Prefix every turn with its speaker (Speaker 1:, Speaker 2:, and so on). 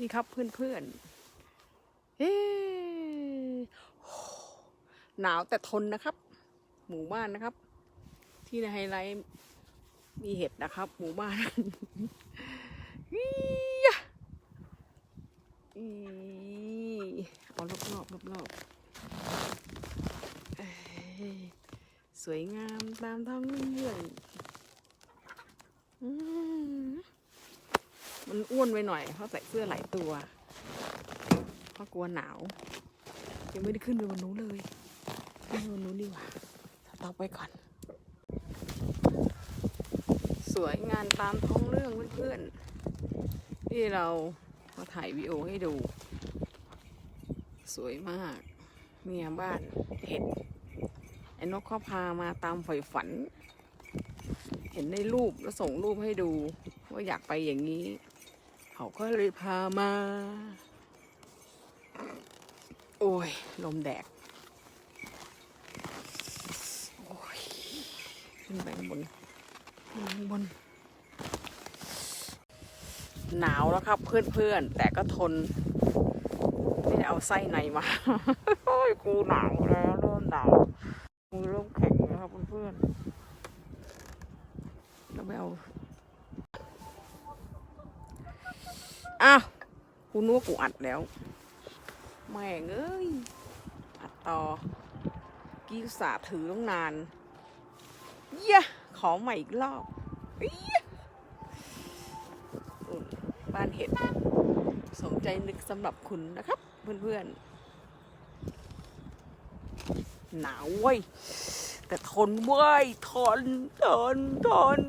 Speaker 1: นี่ครับเพื่อนเพื่อนๆเฮ้หนาวแต่ทนนะครับ หมู่บ้านนะครับ ที่ในไฮไลท์มีเห็ดนะครับ หมู่บ้านอียะอีเอารอบรอบรอบรอบๆสวยงามตามท้องเรื่องอืม มันอ้วนไปหน่อย เพราะใส่เสื้อหลายตัว เพราะกลัวหนาว ยังไม่ได้ขึ้นไปบนนู้นเลยขึ้นบนนู้นดีกว่าสต็อปไว้ก่อน สวยงานตามท้องเรื่องเพื่อนๆที่เรามาถ่ายวีดีโอให้ดู สวยมาก เนี่ยบ้านเห็ดไอ้นกเขาพามาตามฝ่ฝัน เห็นในรูปแล้วส่งรูปให้ดู ว่าอยากไปอย่างนี้ เขาก็เลยพามา โอ้ย ลมแดกโอ้ย ขึ้นไปบนข้างบน หนาวแล้วครับเพื่อนๆ แต่ก็ทน ไม่ได้เอาไส้ในมา โอ้ย กูหนาวแล้วเริ่มหนาว มือเริ่มแข็งแล้วครับเพื่อนๆเราไม่เอา อ้าวกูนึกว่ากูอัดแล้ว แม่งเอ้ย อัดต่อกี้อุตสาถือต้องนาน เย้ยขอใหม่อีกรอบบ้านเห็ดสมใจนึกสำหรับคุณนะครับ เพื่อนๆ หนาวเว้ย แต่ทนเว้ย ทน ทน ทน